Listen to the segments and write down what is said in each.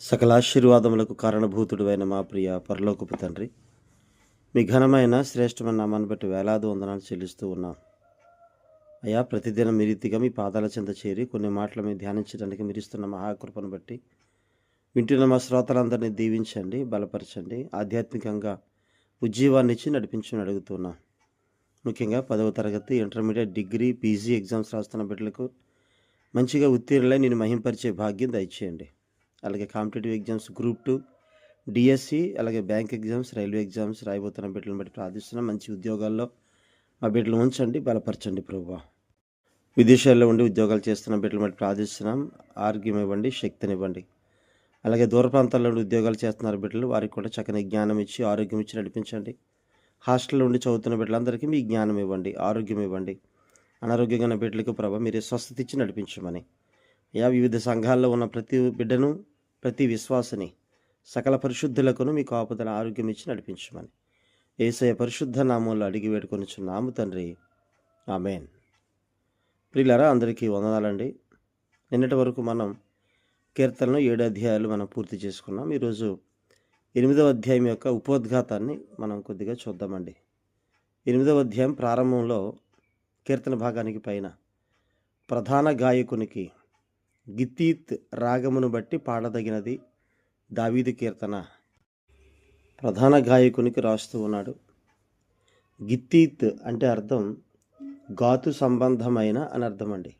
సకల ఆశీర్వాదములకు కారణభూతుడు అయిన మా ప్రియ పరలోకపు తండ్రి మీ ఘనమైన శ్రేష్టమైన నామాన్ని బట్టి వేలాది వందనాలు చెల్లిస్తూ ఉన్నాం. అయా ప్రతిదినం మీ మీ పాదాల చెంత చేరి కొన్ని మాటలు మీరు ధ్యానించడానికి మిరిస్తున్న మహాకృపను బట్టి వింటున్న మా శ్రోతలందరినీ దీవించండి బలపరచండి ఆధ్యాత్మికంగా ఉజ్జీవాన్ని ఇచ్చి నడిపించమని అడుగుతున్నాం. ముఖ్యంగా పదవ తరగతి ఇంటర్మీడియట్ డిగ్రీ పీజీ ఎగ్జామ్స్ రాస్తున్న బిడ్డలకు మంచిగా ఉత్తీర్ణులై నేను మహింపరిచే భాగ్యం దయచేయండి. అలాగే competitive exams group two DSC అలాగే బ్యాంక్ ఎగ్జామ్స్ రైల్వే ఎగ్జామ్స్ రాయబోతున్న బిడ్డలను బట్టి ప్రార్థిస్తున్నాం. మంచి ఉద్యోగాల్లో మా బిడ్డలు ఉంచండి బలపరచండి ప్రభు విదేశాల్లో ఉండి ఉద్యోగాలు చేస్తున్న బిడ్డలు బట్టి ప్రార్థిస్తున్నాం. ఆరోగ్యం ఇవ్వండి శక్తినివ్వండి అలాగే దూర ప్రాంతాల్లో ఉండి ఉద్యోగాలు చేస్తున్నారు బిడ్డలు వారికి కూడా చక్కని జ్ఞానం ఇచ్చి ఆరోగ్యం ఇచ్చి నడిపించండి. హాస్టల్లో ఉండి చదువుతున్న బిడ్డలందరికీ మీ జ్ఞానం ఇవ్వండి ఆరోగ్యం ఇవ్వండి. అనారోగ్యంగా ఉన్న బిడ్డలకు ప్రభావ మీరే స్వస్థత ఇచ్చి నడిపించమని యా వివిధ సంఘాల్లో ఉన్న ప్రతి బిడ్డను ప్రతి విశ్వాసని సకల పరిశుద్ధులకును మీ ఆపదల ఆరోగ్యం ఇచ్చి నడిపించమని ఏసయ పరిశుద్ధ నామంలో అడిగి వేడుకొనిచున్నాము తండ్రి. ఆమెన్. ప్రియులరా అందరికీ వందనాలండి. నిన్నటి వరకు మనం కీర్తనలో ఏడు అధ్యాయాలు మనం పూర్తి చేసుకున్నాం. ఈరోజు ఎనిమిదవ అధ్యాయం యొక్క ఉపోద్ఘాతాన్ని మనం కొద్దిగా చూద్దామండి. ఎనిమిదవ అధ్యాయం ప్రారంభంలో కీర్తన భాగానికి పైన ప్రధాన గాయకునికి గిత్తీత్ రాగమును బట్టి పాడదగినది దావీదు కీర్తన. ప్రధాన గాయకునికి రాస్తూ ఉన్నాడు. గిత్తీత్ అంటే అర్థం గాతు సంబంధమైన అని అర్థం అండి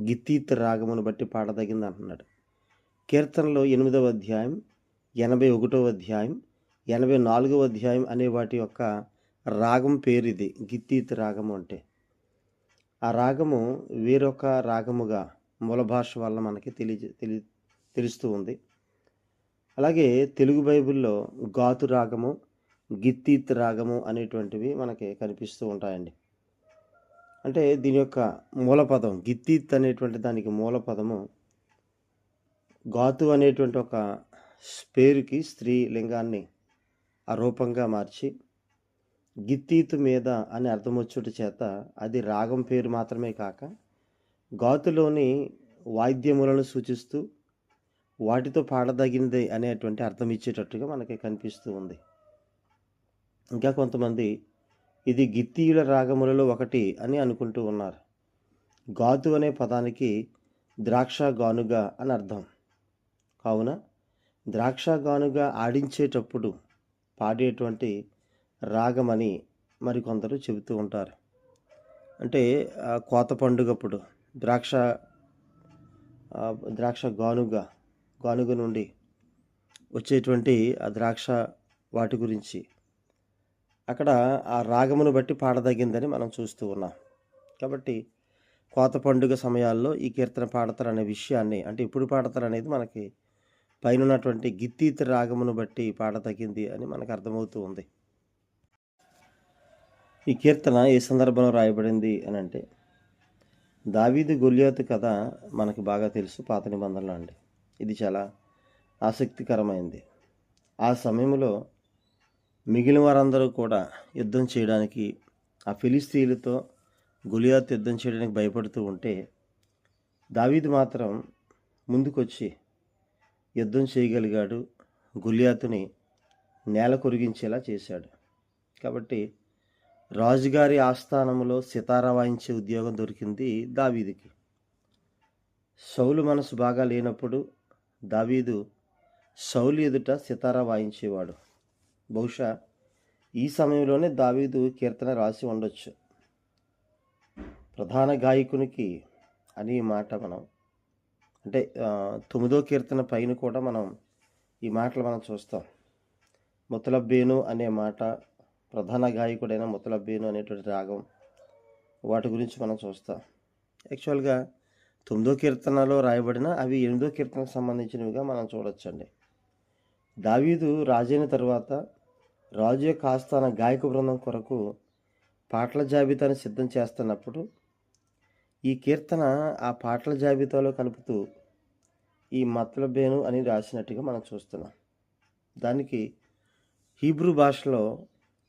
గిత్తీత్ రాగమును బట్టి పాడదగింది అంటున్నాడు. కీర్తనలో ఎనిమిదవ అధ్యాయం ఎనభై ఒకటవ అధ్యాయం ఎనభై నాలుగవ అధ్యాయం అనే వాటి యొక్క రాగం పేరు ఇది గిత్తీత్ రాగము అంటే. ఆ రాగము వేరొక రాగముగా మూల భాష వల్ల మనకి తెలియ తెలి తెలుస్తూ ఉంది అలాగే తెలుగు బైబిల్లో గాతు రాగము గిత్తీత్ రాగము అనేటువంటివి మనకి కనిపిస్తూ ఉంటాయండి. అంటే దీని యొక్క మూలపదం గిత్తీత్ అనేటువంటి దానికి మూలపదము గాతు అనేటువంటి ఒక పేరుకి స్త్రీ లింగాన్ని ఆ రూపంగా మార్చి గిత్తీతు మీద అని అర్థం వచ్చుట చేత అది రాగం పేరు మాత్రమే కాక గాతులోని వాయిద్యములను సూచిస్తూ వాటితో పాడదగినది అనేటువంటి అర్థం ఇచ్చేటట్టుగా మనకి కనిపిస్తూ ఉంది. ఇంకా కొంతమంది ఇది గిత్తీయుల రాగములలో ఒకటి అని అనుకుంటూ ఉన్నారు. గాతు అనే పదానికి ద్రాక్ష గానుగ అని అర్థం. కావున ద్రాక్ష గానుగ ఆడించేటప్పుడు పాడేటువంటి రాగమని మరికొందరు చెబుతూ ఉంటారు. అంటే కోత పండుగప్పుడు ద్రాక్ష ద్రాక్ష గానుగ గానుగ నుండి వచ్చేటువంటి ఆ ద్రాక్ష వాటి గురించి. అక్కడ ఆ రాగమును బట్టి పాడదగిందని మనం చూస్తూ ఉన్నాం. కాబట్టి కోత పండుగ సమయాల్లో ఈ కీర్తన పాడతారు అనే విషయాన్ని అంటే ఎప్పుడు పాడతారు అనేది మనకి పైన ఉన్నటువంటి గిత్తీత రాగమును బట్టి పాడదగింది అని మనకు అర్థమవుతూ ఉంది. ఈ కీర్తన ఏ సందర్భంలో రాయబడింది అని అంటే దావీదు గొల్యాతు కథ మనకు బాగా తెలుసు పాత నిబంధనలు అండి. ఇది చాలా ఆసక్తికరమైంది. ఆ సమయంలో మిగిలిన వారందరూ కూడా యుద్ధం చేయడానికి ఆ ఫిలిస్తీన్లతో గులియాత్ యుద్ధం చేయడానికి భయపడుతూ ఉంటే దావీదు మాత్రం ముందుకొచ్చి యుద్ధం చేయగలిగాడు గులియాతుని నేల కొరిగించేలా చేశాడు. కాబట్టి రాజుగారి ఆస్థానంలో సితారా వాయించే ఉద్యోగం దొరికింది దావీదుకి. సౌలు మనసు బాగా లేనప్పుడు దావీదు సౌలు ఎదుట సితారా వాయించేవాడు. బహుశా ఈ సమయంలోనే దావీదు కీర్తన రాసి ఉండొచ్చు. ప్రధాన గాయకునికి అని మాట మనం అంటే తొమ్మిదో కీర్తన పైన కూడా మనం ఈ మాటలు మనం చూస్తాం. ముతలబ్బేను అనే మాట ప్రధాన గాయకుడైన ముతలబ్బేను అనేటువంటి రాగం వాటి గురించి మనం చూస్తాం. యాక్చువల్గా తొమ్మిదో కీర్తనలో రాయబడిన అవి ఎనిమిదో కీర్తనకు సంబంధించినవిగా మనం చూడొచ్చండి. దావీదు రాజైన తరువాత రాజు యొక్క ఆస్థాన గాయక బృందం కొరకు పాటల జాబితాను సిద్ధం చేస్తున్నప్పుడు ఈ కీర్తన ఆ పాటల జాబితాలో కలుపుతూ ఈ మత్లబేను అని రాసినట్టుగా మనం చూస్తున్నాం. దానికి హీబ్రూ భాషలో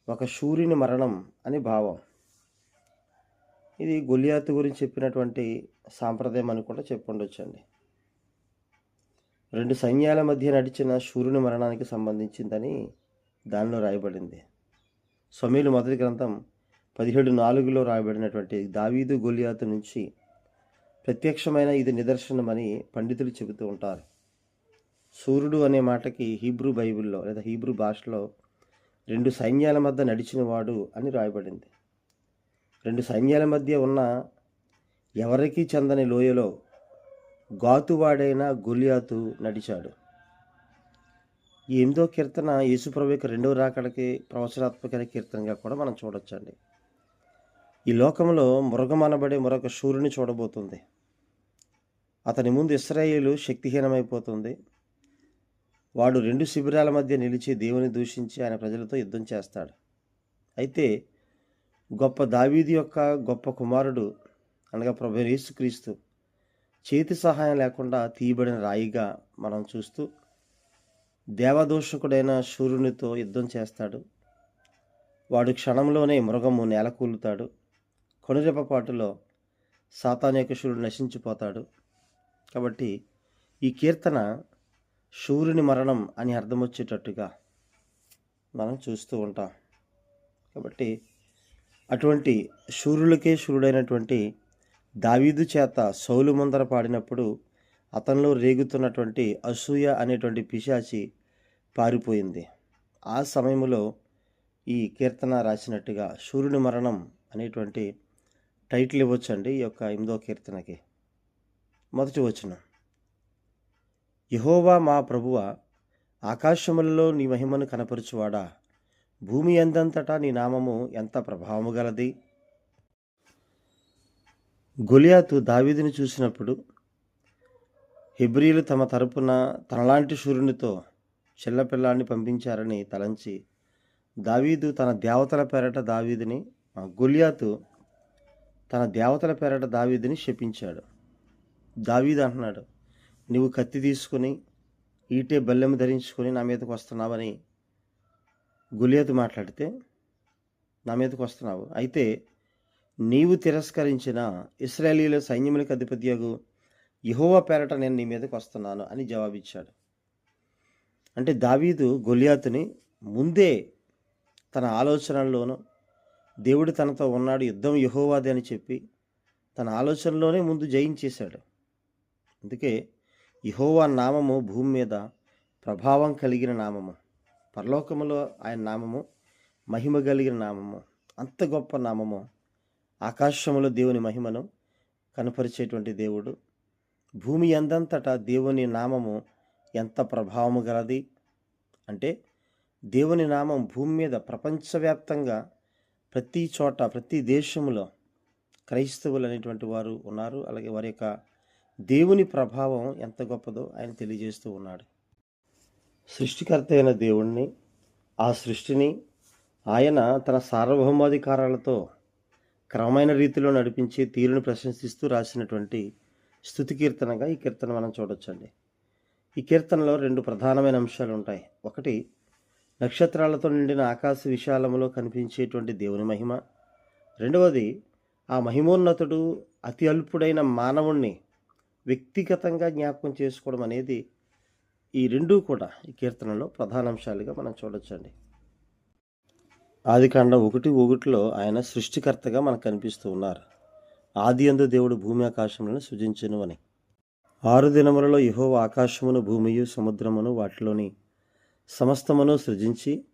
ఒక శూరుని మరణం అని భావం. ఇది గొలియాతు గురించి చెప్పినటువంటి సాంప్రదాయం అని కూడా చెప్పుండొచ్చండి. రెండు సైన్యాల మధ్య నడిచిన శూరుని మరణానికి సంబంధించిందని దానిలో రాయబడింది. సమీలు మొదటి గ్రంథం పదిహేడు నాలుగులో రాయబడినటువంటి దావీదు గొలియాతు నుంచి ప్రత్యక్షమైన ఇది నిదర్శనమని పండితులు చెబుతూ ఉంటారు. సూర్యుడు అనే మాటకి హీబ్రూ బైబిల్లో లేదా హీబ్రూ భాషలో రెండు సైన్యాల మధ్య నడిచినవాడు అని రాయబడింది. రెండు సైన్యాల మధ్య ఉన్న ఎవరికీ చెందని లోయలో గాతువాడైన గొలియాతు నడిచాడు. ఈ ఎనిమిదో కీర్తన యేసుప్రభు యొక్క రెండవ రాకడికి ప్రవచనాత్మక కీర్తనగా కూడా మనం చూడొచ్చండి. ఈ లోకంలో మృగమనబడే మరొక సూర్యుని చూడబోతుంది. అతని ముందు ఇస్రాయేలు శక్తిహీనమైపోతుంది. వాడు రెండు శిబిరాల మధ్య నిలిచి దేవుని దూషించి ఆయన ప్రజలతో యుద్ధం చేస్తాడు. అయితే గొప్ప దావీది యొక్క గొప్ప కుమారుడు అనగా ప్రభు యేసుక్రీస్తు చేతి సహాయం లేకుండా తీయబడిన రాయిగా మనం చూస్తూ దేవదోషకుడైన సూర్యునితో యుద్ధం చేస్తాడు. వాడు క్షణంలోనే మృగము నేలకూలుతాడు. కొనురెపపాటులో సాతానేకశుడు నశించిపోతాడు. కాబట్టి ఈ కీర్తన సూర్యుని మరణం అని అర్థం వచ్చేటట్టుగా మనం చూస్తూ ఉంటాం. కాబట్టి అటువంటి సూర్యులకే సూర్యుడైనటువంటి దావీదు చేత సౌలు ముందర పాడినప్పుడు అతనిలో రేగుతున్నటువంటి అసూయ అనేటువంటి పిశాచి పారిపోయింది. ఆ సమయంలో ఈ కీర్తన రాసినట్టుగా సూర్యుని మరణం అనేటువంటి టైటిల్ ఇవ్వచ్చండి ఈ యొక్క ఎనిమిదో కీర్తనకి. మొదటి వచనం. యహోవా మా ప్రభువ ఆకాశములలో నీ మహిమను కనపరుచువాడా? భూమి ఎందంతటా నీ నామము ఎంత ప్రభావము గలది? గొలియాతు దావీదుని చూసినప్పుడు హెబ్రీలు తమ తరపున తనలాంటి సూర్యునితో చిల్లపిల్లాన్ని పంపించారని తలంచి దావీదు తన దేవతల పేరట దావీదిని గొలియాతు తన దేవతల పేరట దావీదుని శపించాడు. దావీదు అంటున్నాడు నువ్వు కత్తి తీసుకుని ఈటే బల్లెము ధరించుకొని నా మీదకి వస్తున్నావని గులియతు మాట్లాడితే నా మీదకు వస్తున్నావు. అయితే నీవు తిరస్కరించిన ఇస్రాయేలీల సైన్యములకు అధిపత్యగు యహోవా పేరట నేను నీ మీదకి వస్తున్నాను అని జవాబిచ్చాడు. అంటే దావీదు గొలియాతుని ముందే తన ఆలోచనల్లోనూ దేవుడు తనతో ఉన్నాడు యుద్ధం యహోవాది అని చెప్పి తన ఆలోచనలోనే ముందు జయించేశాడు. అందుకే యహోవా నామము భూమి మీద ప్రభావం కలిగిన నామము. పరలోకములో ఆయన నామము మహిమ కలిగిన నామము. అంత గొప్ప నామము. ఆకాశములో దేవుని మహిమను కనపరిచేటువంటి దేవుడు. భూమి ఎందంతటా దేవుని నామము ఎంత ప్రభావము గలది? అంటే దేవుని నామం భూమి మీద ప్రపంచవ్యాప్తంగా ప్రతి చోట ప్రతి దేశంలో క్రైస్తవులు అనేటువంటి వారు ఉన్నారు. అలాగే వారి యొక్క దేవుని ప్రభావం ఎంత గొప్పదో ఆయన తెలియజేస్తూ ఉన్నాడు. సృష్టికర్త అయిన దేవుణ్ణి ఆ సృష్టిని ఆయన తన సార్వభౌమాధికారాలతో క్రమమైన రీతిలో నడిపించే తీరును ప్రశంసిస్తూ రాసినటువంటి స్థుతి కీర్తనగా ఈ కీర్తన మనం చూడొచ్చండి. ఈ కీర్తనలో రెండు ప్రధానమైన అంశాలు ఉంటాయి. ఒకటి నక్షత్రాలతో నిండిన ఆకాశ విశాలములో కనిపించేటువంటి దేవుని మహిమ. రెండవది ఆ మహిమోన్నతుడు అతి అల్పుడైన మానవుణ్ణి వ్యక్తిగతంగా జ్ఞాపకం చేసుకోవడం అనేది ఈ రెండూ కూడా ఈ కీర్తనలో ప్రధాన అంశాలుగా మనం చూడొచ్చండి. ఆదికాండం ఒకటి ఒకటిలో ఆయన సృష్టికర్తగా మనకు కనిపిస్తూ ఉన్నారు. ఆది అందు దేవుడు భూమి ఆకాశములను సృజించను అని. ఆరు దినములలో యహో ఆకాశమును భూమియు సముద్రమును వాటిలోని సమస్తమును సృజించి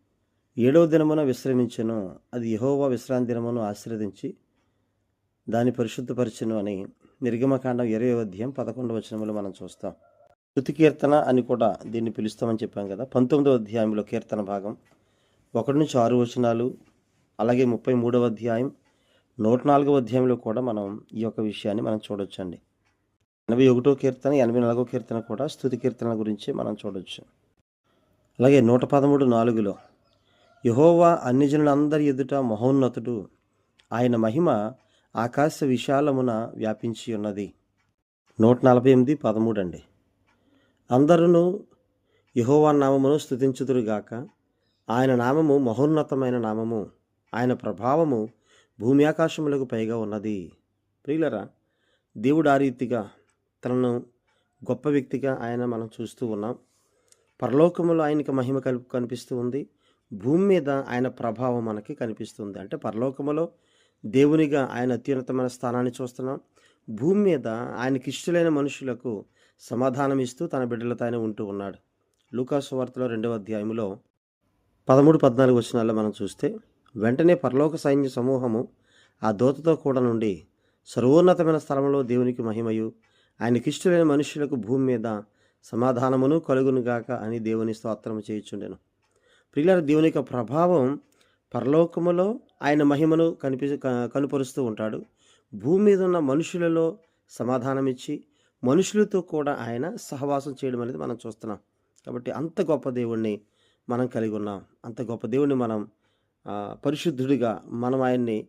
ఏడవ దినమున విశ్రమించెను. అది యహోవ విశ్రాంతి దినమును ఆశీర్వదించి దాన్ని పరిశుద్ధపరచును అని నిర్గమకాండం ఇరవై అధ్యాయం పదకొండు వచనములు మనం చూస్తాం. శృతి కీర్తన అని కూడా దీన్ని పిలుస్తామని చెప్పాం కదా. పంతొమ్మిదవ అధ్యాయంలో కీర్తన భాగం. ఒకటి నుంచి ఆరు వచనాలు అలాగే ముప్పై మూడవ అధ్యాయం నూట నాలుగవ అధ్యాయంలో కూడా మనం ఈ యొక్క విషయాన్ని మనం చూడొచ్చండి. ఎనభై ఒకటో కీర్తన ఎనభై నాలుగో కీర్తన కూడా స్థుతి కీర్తన గురించి మనం చూడొచ్చు. అలాగే నూట పదమూడు నాలుగులో యహోవా అన్ని జనులందరి ఎదుట మహోన్నతుడు ఆయన మహిమ ఆకాశ విశాలమున వ్యాపించి ఉన్నది. నూట నలభై ఎనిమిది పదమూడు అండి. అందరూ యహోవా నామమును స్థుతించుదురుగాక ఆయన నామము మహోన్నతమైన నామము. ఆయన ప్రభావము భూమి ఆకాశములకు పైగా ఉన్నది. ప్రియులరా దేవుడు ఆ రీతిగా తనను గొప్ప వ్యక్తిగా ఆయన మనం చూస్తూ ఉన్నాం. పరలోకములో ఆయనకి మహిమ కలుపు కనిపిస్తూ ఉంది. భూమి మీద ఆయన ప్రభావం మనకి కనిపిస్తుంది అంటే పరలోకములో దేవునిగా ఆయన అత్యున్నతమైన స్థానాన్ని చూస్తున్నాం. భూమి మీద ఆయనకి ఇష్టలైన మనుషులకు సమాధానం ఇస్తూ తన బిడ్డలతోనే ఉంటూ ఉన్నాడు. లూకాసు వార్తలో రెండవ అధ్యాయంలో పదమూడు పద్నాలుగు వచనాల్లో మనం చూస్తే వెంటనే పరలోక సైన్య సమూహము ఆ దోతతో కూడా నుండి సర్వోన్నతమైన స్థలంలో దేవునికి మహిమయు ఆయనకి ఇష్టలైన మనుషులకు భూమి మీద సమాధానమును కలుగునుగాక అని దేవుని స్తోత్రము చేయుచుండెను. ప్రియుల దేవుని యొక్క ప్రభావం పరలోకములో ఆయన మహిమను కనిపి కనుపరుస్తూ ఉంటాడు. భూమి మీద ఉన్న మనుషులలో సమాధానం ఇచ్చి మనుషులతో కూడా ఆయన సహవాసం చేయడం అనేది మనం చూస్తున్నాం. కాబట్టి అంత గొప్ప దేవుణ్ణి మనం కలిగి ఉన్నాం. అంత గొప్ప దేవుణ్ణి మనం పరిశుద్ధుడిగా మనం ఆయన్ని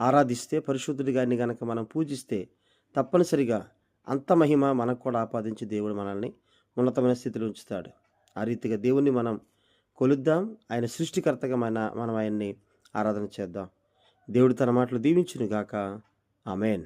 ఆరాధిస్తే పరిశుద్ధుడిగా ఆయన్ని గనక మనం పూజిస్తే తప్పనిసరిగా అంత మహిమ మనకు కూడా ఆపాదించి దేవుడు మనల్ని ఉన్నతమైన స్థితిలో ఉంచుతాడు. ఆ రీతిగా దేవుణ్ణి మనం కొలుద్దాం. ఆయన సృష్టికర్తగా మన మనం ఆయన్ని ఆరాధన చేద్దాం. దేవుడు తన మాటలు దీవించును గాక ఆమెన్.